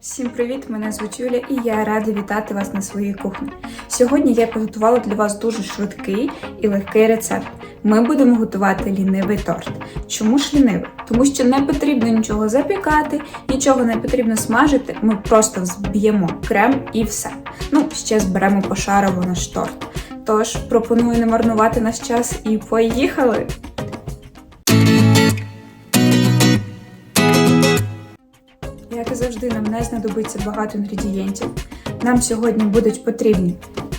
Всім привіт! Мене звуть Юля і я рада вітати вас на своїй кухні. Сьогодні я підготувала для вас дуже швидкий і легкий рецепт. Ми будемо готувати лінивий торт. Чому ж лінивий? Тому що не потрібно нічого запікати, нічого не потрібно смажити. Ми просто взб'ємо крем і все. Ну, ще зберемо пошарово наш торт. Тож пропоную не марнувати наш час і поїхали! Як і завжди, нам не знадобиться багато інгредієнтів. Нам сьогодні будуть потрібні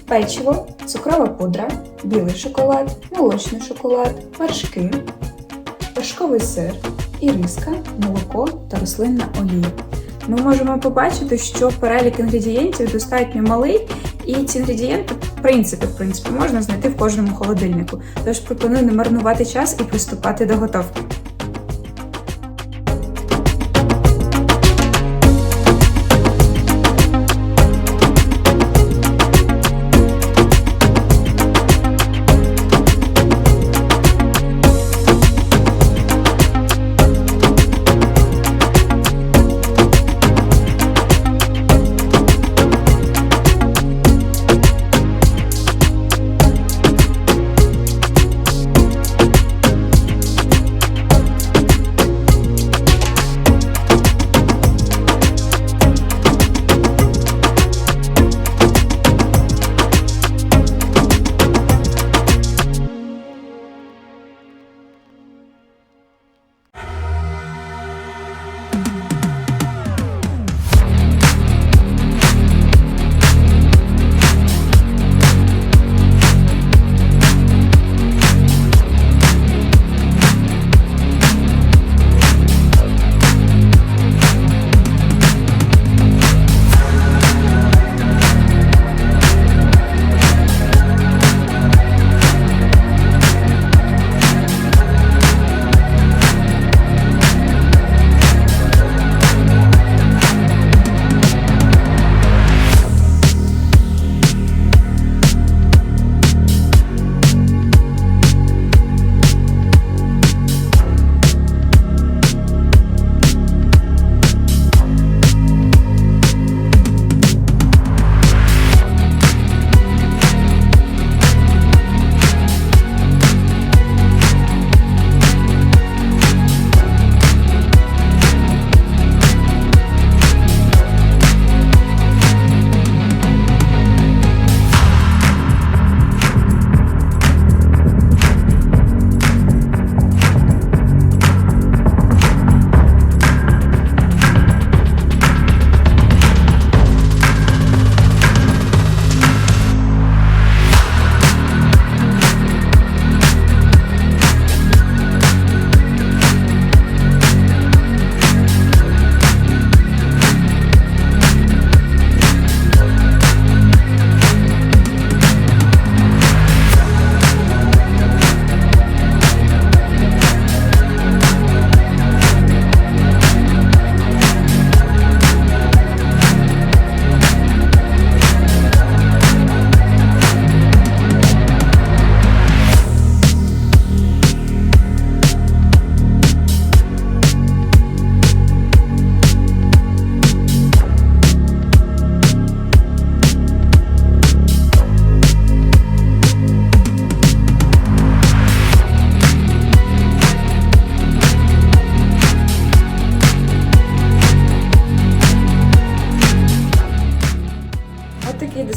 печиво, цукрова пудра, білий шоколад, молочний шоколад, вершки, вершковий сир, іриска, молоко та рослинна олія. Ми можемо побачити, що перелік інгредієнтів достатньо малий, і ці інгредієнти, в принципі, в принципі, можна знайти в кожному холодильнику. Тож пропоную не марнувати час і приступати до готовки.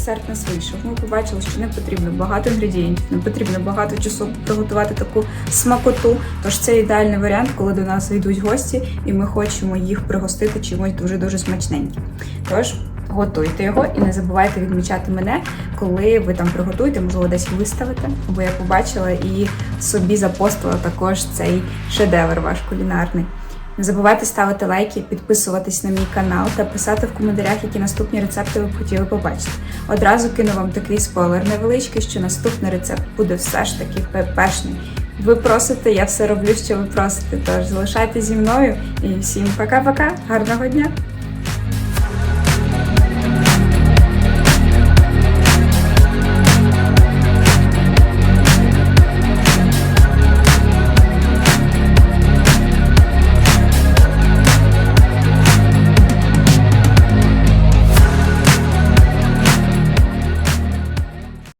Десерт у нас вийшов. Ми побачили, що не потрібно багато інгредієнтів, не потрібно багато часу приготувати таку смакоту. Тож це ідеальний варіант, коли до нас йдуть гості, і ми хочемо їх пригостити чимось дуже дуже смачненьким. Тож готуйте його і не забувайте відмічати мене, коли ви там приготуєте, можливо, десь виставите, бо я побачила і собі запостила також цей шедевр ваш кулінарний. Не забувайте ставити лайки, підписуватись на мій канал та писати в коментарях, які наступні рецепти ви б хотіли побачити. Одразу кину вам такий спойлер невеличкий, що наступний рецепт буде все ж таки пепешний. Ви просите, я все роблю, що ви просите. Тож залишайтесь зі мною і всім пока-пока, гарного дня!